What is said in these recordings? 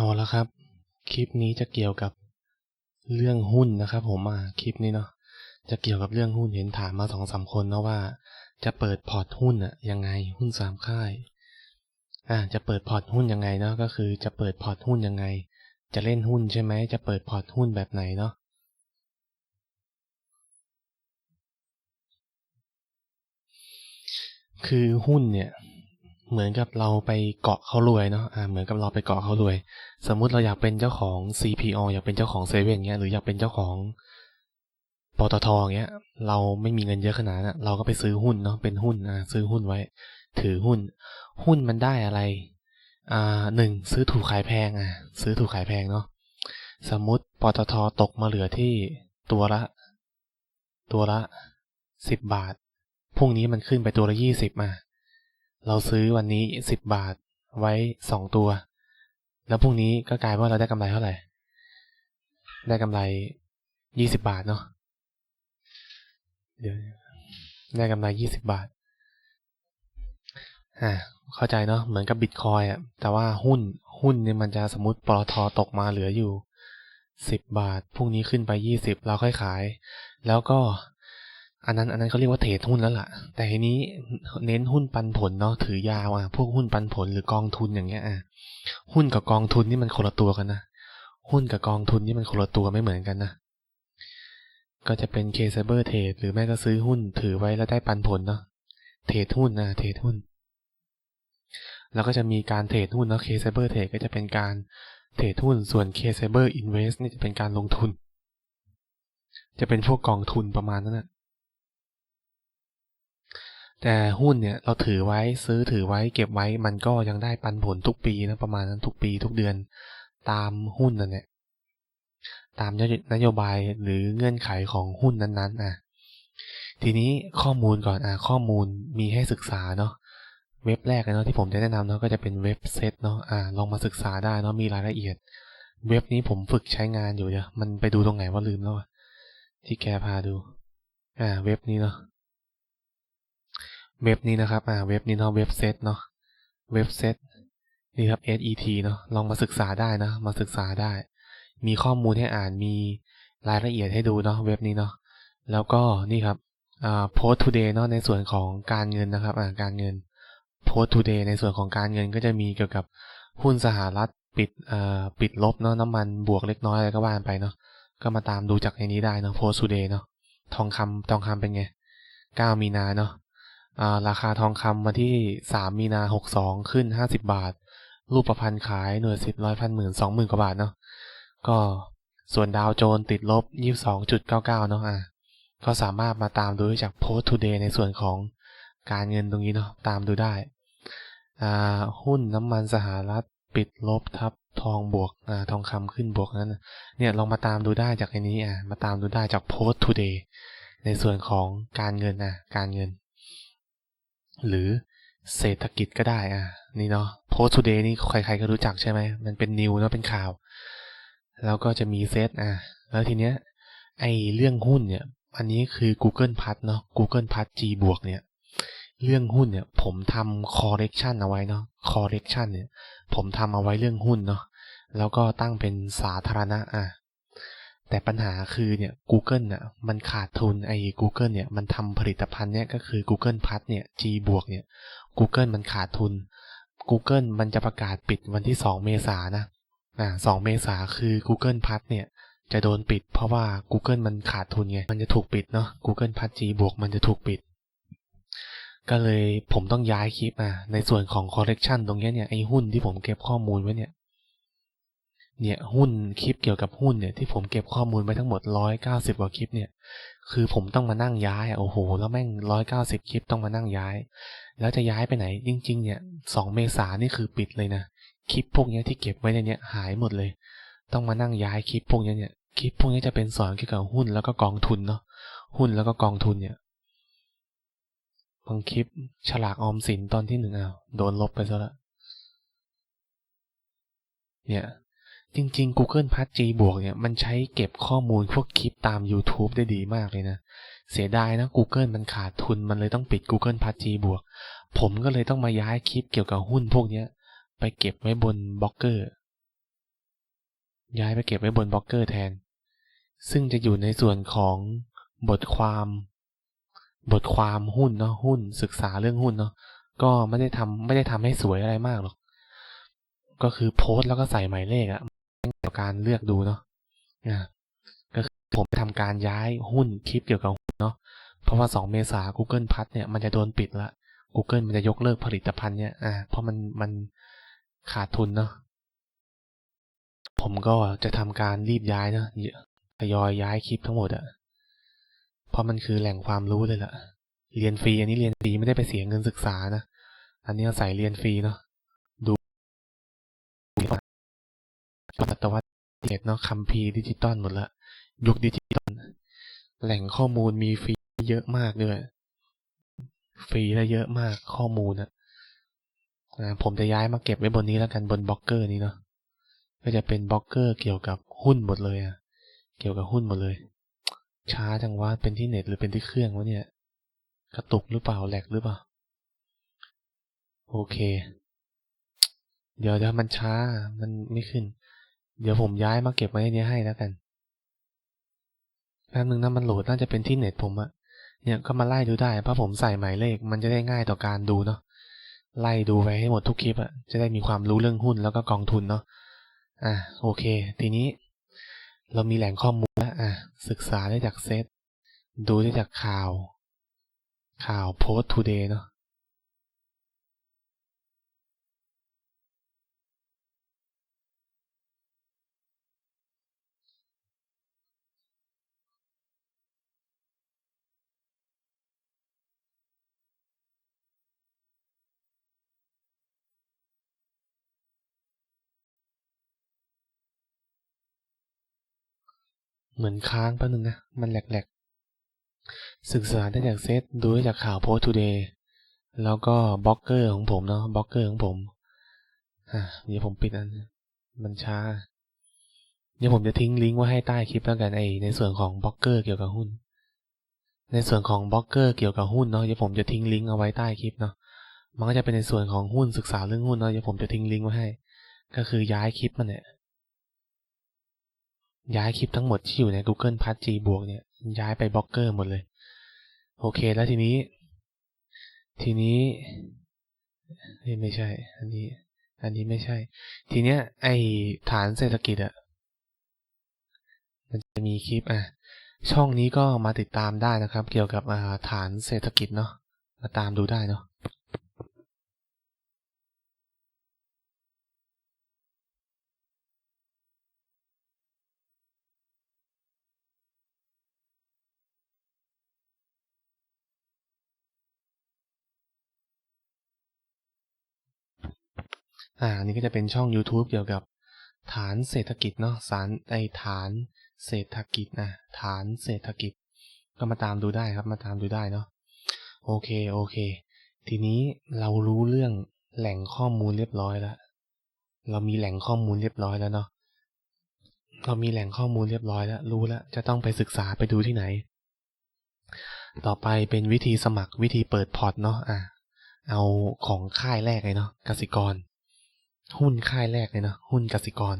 เอาละครับ คลิปนี้จะเกี่ยวกับเรื่องหุ้นนะครับ ผมอ่าคลิปนี้เนาะจะเกี่ยวกับเรื่องหุ้นเห็นถามมาสองสามคนเนาะว่า จะเปิดพอร์ตหุ้นอะยังไงหุ้นสามค่ายอ่าจะเปิดพอร์ตหุ้นยังไงเนาะก็คือจะเปิดพอร์ตหุ้นยังไง จะเล่นหุ้นใช่ไหมจะเปิดพอร์ตหุ้นแบบไหนเนาะคือหุ้นเนี่ย เหมือนกับเราไปเกาะเขารวยเนาะอ่าเหมือนกับเราไปเกาะเขารวย สมมุติเราอยากเป็นเจ้าของ CPO อยากเป็นเจ้าของเซเว่นเงี้ยหรืออยากเป็นเจ้าของปตทเงี้ย เราไม่มีเงินเยอะขนาดนั้นเราก็ไปซื้อหุ้นเนาะเป็นหุ้นอ่าซื้อหุ้นไว้ ถือหุ้น หุ้นมันได้อะไรอ่าหนึ่งซื้อถูกขายแพงอะ ซื้อถูกขายแพงเนาะสมมุติปตทตกมาเหลือที่ตัวละ ตัวละสิบบาทพรุ่งนี้มันขึ้นไปตัวละยี่สิบมา เราซื้อวันนี้สิบบาทไว้สองตัว แล้วพรุ่งนี้ก็กลายว่าเราได้กำไรเท่าไหร่ ได้กำไรยี่สิบบาทเนาะเดี๋ยวได้กำไรยี่สิบาทอ่าเข้าใจเนาะเหมือนกับบิตคอยอะ แต่ว่าหุ้นหุ้นเนี่ยมันจะสมมติปตทตกมาเหลืออยู่สิบบาทพรุ่งนี้ขึ้นไปยี่สิบเราค่อยขาย แล้วก็ อันนั้นอันนั้นเขาเรียกว่าเทรดหุ้นแล้วล่ะ แต่ทีนี้เน้นหุ้นปันผลเนาะถือยาวอะพวกหุ้นปันผลหรือกองทุนอย่างเงี้ยอะหุ้นกับกองทุนนี่มันคนละตัวกันนะหุ้นกับกองทุนนี่มันคนละตัวไม่เหมือนกันนะก็จะเป็นเคซเบอร์เทรดหรือแม่ก็ซื้อหุ้นถือไว้แล้วได้ปันผลเนาะเทรดหุ้นนะเทรดหุ้น แล้วก็จะมีการเทรดหุ้นเนาะเคซเบอร์เทรดก็จะเป็นการเทรดหุ้นส่วนเคซเบอร์อินเวสนี่จะเป็นการลงทุน จะเป็นพวกกองทุนประมาณนั้นนะ แต่หุ้นเนี่ยเราถือไว้ซื้อถือไว้เก็บไว้มันก็ยังได้ปันผลทุกปีนะประมาณนั้นทุกปีทุกเดือนตามหุ้นนั่นแหละตามนโยบายหรือเงื่อนไขของหุ้นนั้นๆอะทีนี้ข้อมูลก่อนอะข้อมูลมีให้ศึกษาเนาะเว็บแรกเนาะที่ผมจะแนะนำเนาะก็จะเป็นเว็บเซตเนาะอ่าลองมาศึกษาได้เนาะมีรายละเอียด เว็บนี้ผมฝึกใช้งานอยู่เดี๋ยวมันไปดูตรงไหนว่าลืมแล้วที่แกพาดู อ่า เว็บนี้เนาะ เว็บนี้นะครับ อ่า เว็บนี้เนาะ เว็บเซตเนาะ เว็บเซตนี่ครับ SET เนาะ ลองมาศึกษาได้นะ มาศึกษาได้ มีข้อมูลให้อ่าน มีรายละเอียดให้ดูเนาะ เว็บนี้เนาะ แล้วก็นี่ครับ อ่า post today เนาะ ในส่วนของการเงินนะครับ อ่า การเงิน post today ในส่วนของการเงินก็จะมีเกี่ยวกับหุ้นสหรัฐปิดอ่าปิดลบเนาะ น้ำมันบวกเล็กน้อยอะไรก็ว่าไปเนาะ ก็มาตามดูจากในนี้ได้เนาะ post today เนาะ ทองคำทองคำเป็นไง 9 มีนาเนาะ ราคาทองคำมาที่สามมีนาหกสองขึ้นห้าสิบาท รูปประพันธ์ขายหน่วยสิบร้อยพันหมื่นสองหมื่นกว่าบาทเนาะก็ส่วนดาวโจนติดลบยี่สองจุดเก้าเก้าเนาะอะก็สามารถมาตามดูจากโพสต์ทูเดย์ในส่วนของการเงินตรงนี้เนาะตามดูได้อ่าหุ้นน้ำมันสหรัฐปิดลบทับทองบวกอ่าทองคำขึ้นบวกนั้นเนี่ยลองมาตามดูได้จากในนี้อะมาตามดูได้จากโพสต์ทูเดย์ในส่วนของการเงินนะการเงิน หรือเศรษฐกิจก็ได้อะนี่เนาะโพสต์ทูเดย์นี่ใครๆก็รู้จักใช่ไหมมันเป็นนิวเนาะเป็นข่าว แล้วก็จะมีเซตอะแล้วทีเนี้ยไอเรื่องหุ้นเนี่ย อันนี้คือ Google พัทเนาะ Google พัท G บวกเนี่ย เรื่องหุ้นเนี่ย ผมทำ correction เอาไว้เนาะ correction เนี่ย ผมทำเอาไว้เรื่องหุ้นเนาะ แล้วก็ตั้งเป็นสาธารณะอะ แต่ปัญหาคือเนี่ย Google น่ะมันขาดทุนไอ้ Google เนี่ยมันทำผลิตภัณฑ์เนี่ยก็คือ Google พัทเนี่ย G บวกเนี่ย Google มันขาดทุน Google มันจะประกาศปิดวันที่ 2 เมษายนนะอ่า2เมษาคือ Google พัทเนี่ยจะโดนปิดเพราะว่า Google มันขาดทุนไง มันจะถูกปิดเนาะ Google พัท G บวกมันจะถูกปิด ก็เลยผมต้องย้ายคลิปอะในส่วนของ correction ตรงนี้เนี่ย ไอ้หุ้นที่ผมเก็บข้อมูลไว้เนี่ย เนี่ยหุ้นคลิปเกี่ยวกับหุ้นเนี่ยที่ผมเก็บข้อมูลไปทั้งหมดร้อยเก้าสิบกว่าคลิปเนี่ยคือผมต้องมานั่งย้ายโอ้โหแล้วแม่งร้อยเก้าสิบคลิปต้องมานั่งย้าย แล้วจะย้ายไปไหนจริง ๆ เนี่ยสองเมษานี่คือปิดเลยนะคลิปพวกนี้ที่เก็บไว้ในเนี้ยหายหมดเลย ต้องมานั่งย้ายคลิปพวกนี้เนี่ยคลิปพวกนี้จะเป็นสอนเกี่ยวกับหุ้นแล้วก็กองทุนเนาะหุ้นแล้วก็กองทุนเนี่ยบางคลิปฉลากออมสินตอนที่หนึ่งอะโดนลบไปซะละเนี่ย จริงๆ Google p a s G บวกเนี่ย มันใช้เก็บข้อมูลพวกคลิปตาม YouTube ได้ดีมากเลยนะ เสียดายนะ Google มันขาดทุนมันเลยต้องปิด Google p a s G บวก ผมก็เลยต้องมาย้ายคลิปเกี่ยวกับหุ้นพวกนี้ไปเก็บไว้บนบล็อกเกอร์ ย้ายไปเก็บไว้บนบล็อกเกอร์แทน ซึ่งจะอยู่ในส่วนของบทความ บทความหุ้นเนาะหุ้นศึกษาเรื่องหุ้นเนาะก็ไม่ได้ทำไม่ได้ทำให้สวยอะไรมากหรอกก็คือโพสต์แล้วก็ใส่หมายเลขอะ เกี่ยวกับการเลือกดูเนาะก็คือผมไปทำการย้ายหุ้นคลิปเกี่ยวกับหุ้นเนาะเพราะว่าสองเมษา Google พัดเนี่ยมันจะโดนปิดละ Google มันจะยกเลิกผลิตภัณฑ์เนี่ยอ่าเพราะมันมันขาดทุนเนาะผมก็จะทำการรีบย้ายเนาะทยอยย้ายคลิปทั้งหมดอะเพราะมันคือแหล่งความรู้เลยล่ะ เรียนฟรีอันนี้เรียนฟรีไม่ได้ไปเสียเงินศึกษานะ อันนี้ใส่เรียนฟรีเนาะ ตวัตเด็ดเนาะคัมภีร์ดิจิตอลหมดละยุคดิจิตอลแหล่งข้อมูลมีฟรีเยอะมากด้วยฟรีและเยอะมากข้อมูลอะผมจะย้ายมาเก็บไว้บนนี้แล้วกันบนบล็อกเกอร์นี้เนาะก็จะเป็นบล็อกเกอร์เกี่ยวกับหุ้นหมดเลยอะเกี่ยวกับหุ้นหมดเลย ช้าจังว่าเป็นที่เน็ตหรือเป็นที่เครื่องวะเนี่ย กระตุกหรือเปล่าแหลกหรือเปล่า โอเค เดี๋ยวเดี๋ยวมันช้ามันไม่ขึ้น เดี๋ยวผมย้ายมาเก็บไว้ในนี้ให้แล้วกันแป๊บนึงนะมันโหลดน่าจะเป็นที่เน็ตผมอะเนี่ยก็มาไล่ดูได้เพราะผมใส่หมายเลขมันจะได้ง่ายต่อการดูเนาะไล่ดูไปให้หมดทุกคลิปอะจะได้มีความรู้เรื่องหุ้นแล้วก็กองทุนเนาะอะโอเค ทีนี้ เรามีแหล่งข้อมูลแล้วอะศึกษาได้จากเซตดูได้จากข่าว ข่าวโพสต์ทูเดย์เนาะ เหมือนค้างแป๊บนึงนะ มันแหลกๆ ศึกษาได้จากเซตดูได้จากข่าวโพสต์ทูเดย์แล้วก็บล็อกเกอร์ของผมเนาะบล็อกเกอร์ของผมอะเดี๋ยวผมปิดอัน มันช้า เดี๋ยวผมจะทิ้งลิงก์ไว้ให้ใต้คลิปแล้วกันไอในส่วนของบล็อกเกอร์เกี่ยวกับหุ้น ในส่วนของบล็อกเกอร์เกี่ยวกับหุ้นเนาะเดี๋ยวผมจะทิ้งลิงก์เอาไว้ใต้คลิปเนาะมันก็จะเป็นในส่วนของหุ้นศึกษาเรื่องหุ้นเนาะเดี๋ยวผมจะทิ้งลิงก์ไว้ให้ ก็คือย้ายคลิปมันเนี่ย ย้ายคลิปทั้งหมดที่อยู่ใน Google พัทจีบวกเนี่ยย้ายไปบล็อกเกอร์หมดเลย โอเคแล้วทีนี้ ทีนี้นี่ไม่ใช่ อันนี้ อันนี้ไม่ใช่ ทีเนี้ย ไอฐานเศรษฐกิจอะมันจะมีคลิปอะ ช่องนี้ก็มาติดตามได้นะครับ เกี่ยวกับฐานเศรษฐกิจเนาะมาตามดูได้เนาะ อ่านี่ก็จะเป็นช่อง YouTube เกี่ยวกับฐานเศรษฐกิจเนาะสารไอฐานเศรษฐกิจนะฐานเศรษฐกิจ ก็มาตามดูได้ครับมาตามดูได้เนาะโอเคโอเค ทีนี้เรารู้เรื่องแหล่งข้อมูลเรียบร้อยแล้วเรามีแหล่งข้อมูลเรียบร้อยแล้วเนาะเรามีแหล่งข้อมูลเรียบร้อยแล้วรู้แล้วจะต้องไปศึกษาไปดูที่ไหน ต่อไปเป็นวิธีสมัครวิธีเปิดพอร์ตเนาะอะเอาของค่ายแรกเลยเนาะกสิกร หุ้นค่ายแรกเลยนะหุ้นกสิกร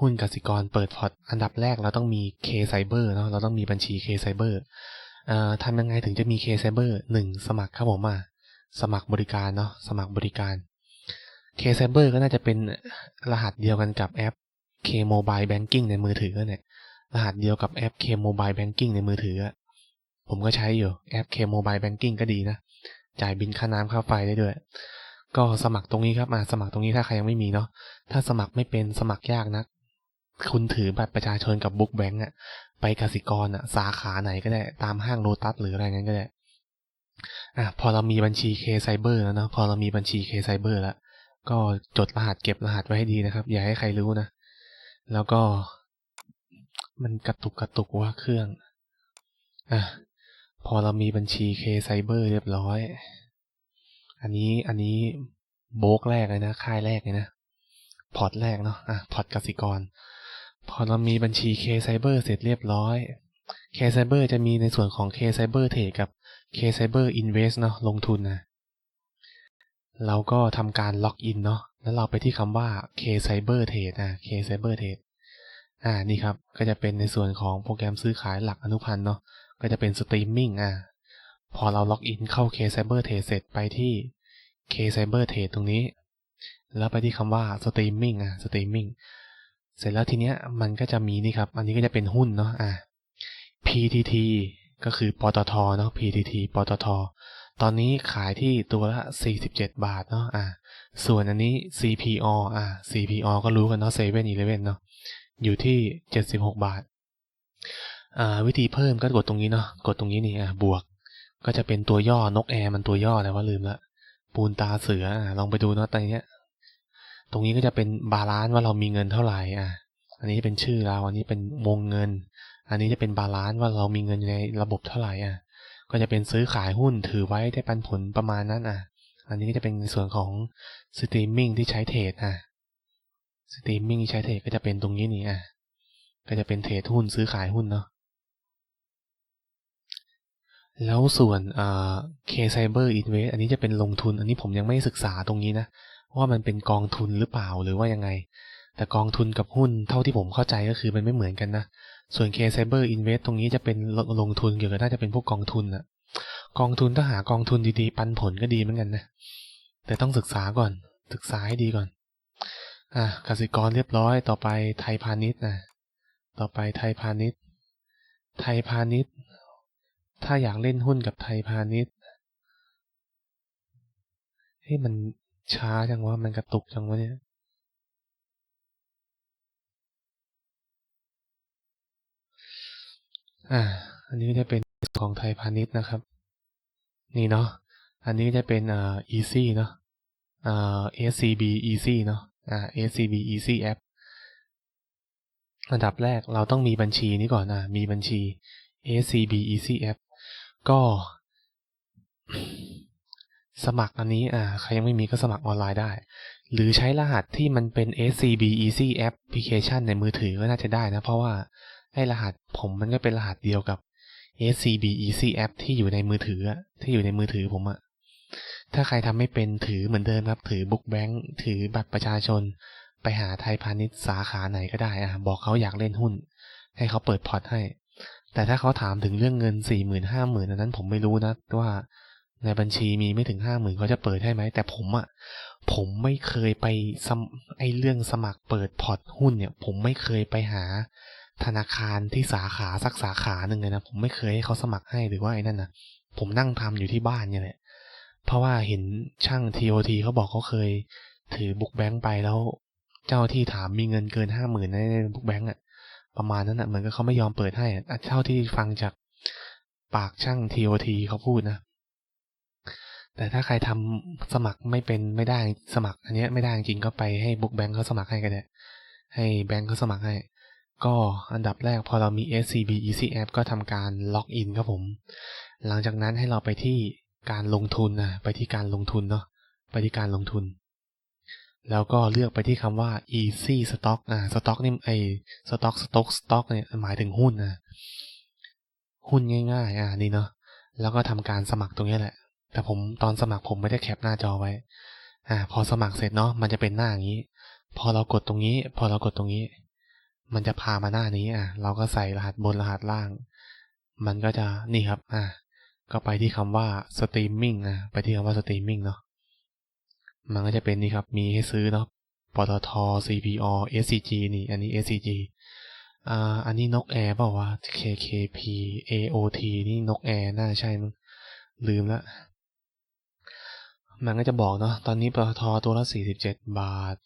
หุ้นกสิกรเปิดพอร์ตอันดับแรกเราต้องมี K Cyber เนาะเราต้องมีบัญชี K Cyber เอ่อทำยังไงถึงจะมี K Cyber หนึ่งสมัครครับผมมา สมัครบริการเนาะสมัครบริการ K Cyber ก็น่าจะเป็นรหัสเดียวกันกับแอป K Mobile Banking ในมือถือเนี่ยรหัสเดียวกับแอป K Mobile Banking ในมือถือ ผมก็ใช้อยู่แอป K Mobile Banking ก็ดีนะ จ่ายบินค่าน้ำค่าไฟได้ด้วย ก็สมัครตรงนี้ครับมาสมัครตรงนี้ถ้าใครยังไม่มีเนาะถ้าสมัครไม่เป็นสมัครยากนะคุณถือบัตรประชาชนกับบุ๊กแบงก์อะไปกสิกรอะสาขาไหนก็ได้ตามห้างโลตัสหรืออะไรงั้นก็ได้อะพอเรามีบัญชีเคไซเบอร์แล้วเนาะพอเรามีบัญชีเคไซเบอร์แล้วก็จดรหัสเก็บรหัสไว้ให้ดีนะครับ อย่าให้ใครรู้นะ แล้วก็ มันกระตุกกระตุกว่าเครื่องอะพอเรามีบัญชีเคไซเบอร์เรียบร้อย อันนี้อันนี้โบกแรกเลยนะ ค่ายแรกเลยนะ พอร์ตแรกเนาะอะพอร์ตกสิกร พอเรามีบัญชี K Cyber เสร็จเรียบร้อย K Cyber จะมีในส่วนของ K Cyber Trade กับ K Cyber Invest เนาะลงทุนนะเราก็ทำการล็อกอินเนาะแล้วเราไปที่คำว่า K Cyber Trade นะ K Cyber Trade อ่านี่ครับ ก็จะเป็นในส่วนของโปรแกรมซื้อขายหลักอนุพันธ์เนาะก็จะเป็นสตรีมมิ่งอ่า พอเราล็อกอินเข้า K Cyber Trade เสร็จไปที่ K Cyber Trade ตรงนี้ แล้วไปที่คำว่าสตรีมมิ่งอะสตรีมมิ่งเสร็จแล้วทีเนี้ยมันก็จะมีนี่ครับ อันนี้ก็จะเป็นหุ้นเนาะอ่า PTT ก็คือปตทเนาะ PTT ปตท ตอนนี้ขายที่ตัวละ 47 บาทเนาะอ่าส่วนอันนี้ CPO อ่า CPO ก็รู้กันเนาะเซเว่นอีเลเว่นเนาะ อยู่ที่ 76 บาท อ่า วิธีเพิ่มก็กดตรงนี้เนาะ กดตรงนี้นี่อ่าบวก ก็จะเป็นตัวย่อนกแอร์มันตัวย่ออะไรวะลืมละปูนตาเสืออ่าลองไปดูนะตรงเนี้ยตรงนี้ก็จะเป็นบาลานซ์ว่าเรามีเงินเท่าไหร่อ่าอันนี้เป็นชื่อเรา อันนี้เป็นวงเงิน อันนี้จะเป็นบาลานซ์ว่าเรามีเงินในระบบเท่าไหร่อะ ก็จะเป็นซื้อขายหุ้นถือไว้ได้ปันผลประมาณนั้นอะ อันนี้ก็จะเป็นในส่วนของสตรีมมิ่งที่ใช้เทรดอะ สตรีมมิ่งที่ใช้เทรดก็จะเป็นตรงนี้นี่อะ ก็จะเป็นเทรดหุ้นซื้อขายหุ้นเนาะ แล้วส่วนอ่า K Cyber Invest อันนี้จะเป็นลงทุน อันนี้ผมยังไม่ศึกษาตรงนี้นะ ว่ามันเป็นกองทุนหรือเปล่าหรือว่ายังไง แต่กองทุนกับหุ้นเท่าที่ผมเข้าใจก็คือมันไม่เหมือนกันนะ ส่วน K Cyber Invest ตรงนี้จะเป็นลงลงทุนเกี่ยวกับน่าจะเป็นพวกกองทุนอะกองทุนถ้าหากองทุนดีๆ ปันผลก็ดีเหมือนกันนะ แต่ต้องศึกษาก่อน ศึกษาให้ดีก่อน อะกสิกรเรียบร้อย ต่อไปไทยพาณิชย์นะ ต่อไปไทยพาณิชย์ ไทยพาณิชย์ ถ้าอยากเล่นหุ้นกับไทยพาณิชย์เฮ้มันช้าจังวะมันกระตุกจังวะเนี่ยอ่า อันนี้ก็จะเป็นของไทยพาณิชย์นะครับ นี่เนาะ อันนี้ก็จะเป็นอ่า easy เนาะ อ่า SCB easy เนาะ อ่า SCB easy app อันดับแรกเราต้องมีบัญชีนี้ก่อนอะมีบัญชี SCB easy app ก็สมัครอันนี้อ่าใครยังไม่มีก็สมัครออนไลน์ได้ หรือใช้รหัสที่มันเป็น SCB easy application ในมือถือก็น่าจะได้นะ เพราะว่าไอ้รหัสผมมันก็เป็นรหัสเดียวกับ SCB easy app ที่อยู่ในมือถืออะที่อยู่ในมือถือผมอะถ้าใครทำไม่เป็นถือเหมือนเดิมครับ ถือบุ๊กแบงค์ถือบัตรประชาชน ไปหาไทยพาณิชย์สาขาไหนก็ได้อะบอกเขาอยากเล่นหุ้น ให้เขาเปิดพอร์ตให้ แต่ถ้าเขาถามถึงเรื่องเงินสี่หมื่นห้าหมื่นนั้น ผมไม่รู้นะว่าในบัญชีมีไม่ถึงห้าหมื่นเขาจะเปิดให้ไหม แต่ผมอะผมไม่เคยไปสมไอเรื่องสมัครเปิดพอร์ตหุ้นเนี่ย ผมไม่เคยไปหาธนาคารที่สาขาสักสาขาหนึ่งเลยนะ ผมไม่เคยให้เขาสมัครให้หรือว่าไอ้นั่นนะผมนั่งทำอยู่ที่บ้านเนี่ยแหละเพราะว่าเห็นช่าง TOT เขาบอกเขาเคยถือบุ๊กแบงค์ไปแล้ว เจ้าที่ถามมีเงินเกินห้าหมื่นในบุ๊กแบงค์อะ ประมาณนั้นอะเหมือนกับเขาไม่ยอมเปิดให้อะเท่าที่ฟังจากปากช่าง TOT เขาพูดนะ แต่ถ้าใครทำสมัครไม่เป็นไม่ได้สมัคร อันเนี้ยไม่ได้จริงก็ไปให้บุ๊กแบงค์เขาสมัครให้ก็ได้ให้แบงค์เขาสมัครให้ ก็อันดับแรกพอเรามี SCB Easy App ก็ทำการล็อกอินครับผม หลังจากนั้นให้เราไปที่การลงทุนนะไปที่การลงทุนเนาะไปที่การลงทุน แล้วก็เลือกไปที่คำว่า easy stock อ่า stock นี่ไอ stock stock stock เนี่ยหมายถึงหุ้นนะ หุ้นง่ายๆ อ่านี่เนาะ แล้วก็ทำการสมัครตรงนี้แหละ แต่ผมตอนสมัครผมไม่ได้แคปหน้าจอไว้ อ่า พอสมัครเสร็จเนาะ มันจะเป็นหน้าอย่างนี้ พอเรากดตรงนี้ พอเรากดตรงนี้ มันจะพามาหน้านี้อะ เราก็ใส่รหัสบนรหัสล่าง มันก็จะนี่ครับ อ่า ก็ไปที่คำว่าสตรีมมิ่งอะ ไปที่คำว่าสตรีมมิ่งเนาะ มันก็จะเป็นนี่ครับ มีให้ซื้อเนาะปตท CPO SCG นี่ อันนี้ SCG อ่า อันนี้นกแอร์เปล่าวะ KKP AOT นี่นกแอร์น่าใช่มั้งลืมละ มันก็จะบอกเนาะ ตอนนี้ปตทตัวละ 47 บาท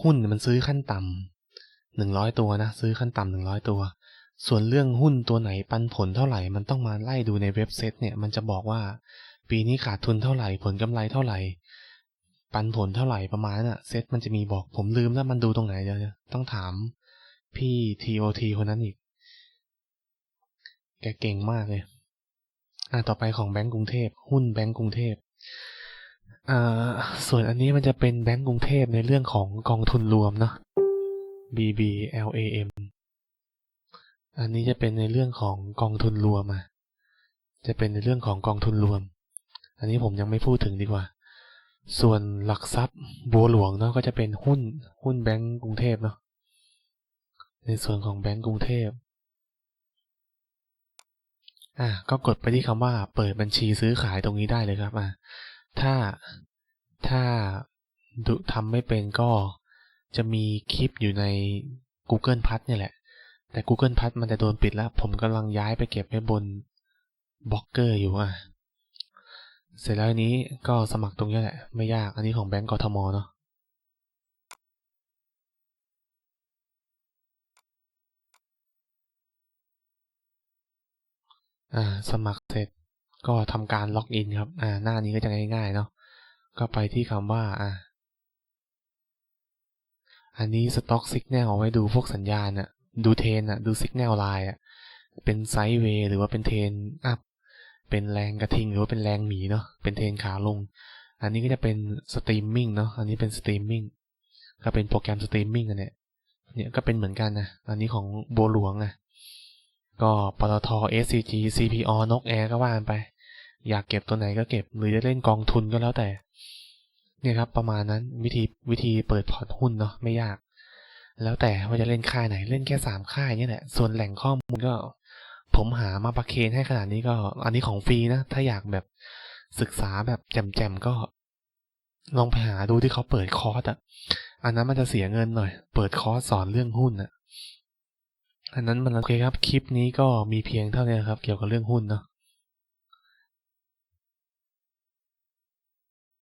หุ้นมันซื้อขั้นต่ำหนึ่งร้อยตัวนะ ซื้อขั้นต่ำหนึ่งร้อยตัว ส่วนเรื่องหุ้นตัวไหนปันผลเท่าไหร่ มันต้องมาไล่ดูในเว็บเซตเนี่ย มันจะบอกว่า ปีนี้ขาดทุนเท่าไหร่ ผลกำไรเท่าไหร่ ปันผลเท่าไหร่ประมาณน่ะเซตมันจะมีบอกผมลืมแล้วมันดูตรงไหนเดี๋ยวต้องถามพี่ TOT คนนั้นอีก แกเก่งมากเลย อ่าต่อไปของแบงก์กรุงเทพ หุ้นแบงก์กรุงเทพอ่าส่วนอันนี้มันจะเป็นแบงก์กรุงเทพในเรื่องของกองทุนรวมเนาะ BBLAM อันนี้จะเป็นในเรื่องของกองทุนรวมอะ จะเป็นในเรื่องของกองทุนรวม อันนี้ผมยังไม่พูดถึงดีกว่า ส่วนหลักทรัพย์บัวหลวงเนาะก็จะเป็นหุ้นหุ้นแบงก์กรุงเทพเนาะในส่วนของแบงก์กรุงเทพอะก็กดไปที่คำว่าเปิดบัญชีซื้อขายตรงนี้ได้เลยครับอะถ้าถ้าดูทำไม่เป็นก็จะมีคลิปอยู่ใน Google พัทเนี่ยแหละ แต่ Google พัทมันจะโดนปิดแล้ว ผมกำลังย้ายไปเก็บไว้บนบล็อกเกอร์อยู่อะ เสร็จแล้วอันนี้ก็สมัครตรงนี้แหละ ไม่ยาก อันนี้ของแบงก์กทมเนาะอ่า สมัครเสร็จก็ทำการล็อกอินครับ อ่า หน้านี้ก็จะง่ายๆเนาะ ก็ไปที่คำว่า อ่า อันนี้ Stock Signal เอาไว้ดูพวกสัญญาณอะดูเทนอะดู Signal Line อะเป็นไซด์เวย์หรือว่าเป็นเทนอัพ เป็นแรงกระทิงหรือว่าเป็นแรงหมีเนาะเป็นเทนขาลง อันนี้ก็จะเป็นสตรีมมิ่งเนาะอันนี้เป็นสตรีมมิ่งก็เป็นโปรแกรมสตรีมมิ่งอันเนี้ยเนี่ยก็เป็นเหมือนกันนะอันนี้ของบัวหลวงอะก็ปตท SCG CPO นกแอร์ก็ว่ากันไป อยากเก็บตัวไหนก็เก็บ หรือจะเล่นกองทุนก็แล้วแต่ เนี่ยครับประมาณนั้นวิธีวิธีเปิดพอร์ตหุ้นเนาะไม่ยาก แล้วแต่ว่าจะเล่นค่ายไหนเล่นแค่สามค่ายเนี่ยแหละส่วนแหล่งข้อมูลก็ ผมหามาประเคนให้ขนาดนี้ก็ อันนี้ของฟรีนะ ถ้าอยากแบบศึกษาแบบแจ่มๆก็ ลองไปหาดูที่เขาเปิดคอร์สอะ อันนั้นมันจะเสียเงินหน่อย เปิดคอร์สสอนเรื่องหุ้นอะอันนั้นมันโอเคครับ คลิปนี้ก็มีเพียงเท่านี้ครับ เกี่ยวกับเรื่องหุ้นเนาะ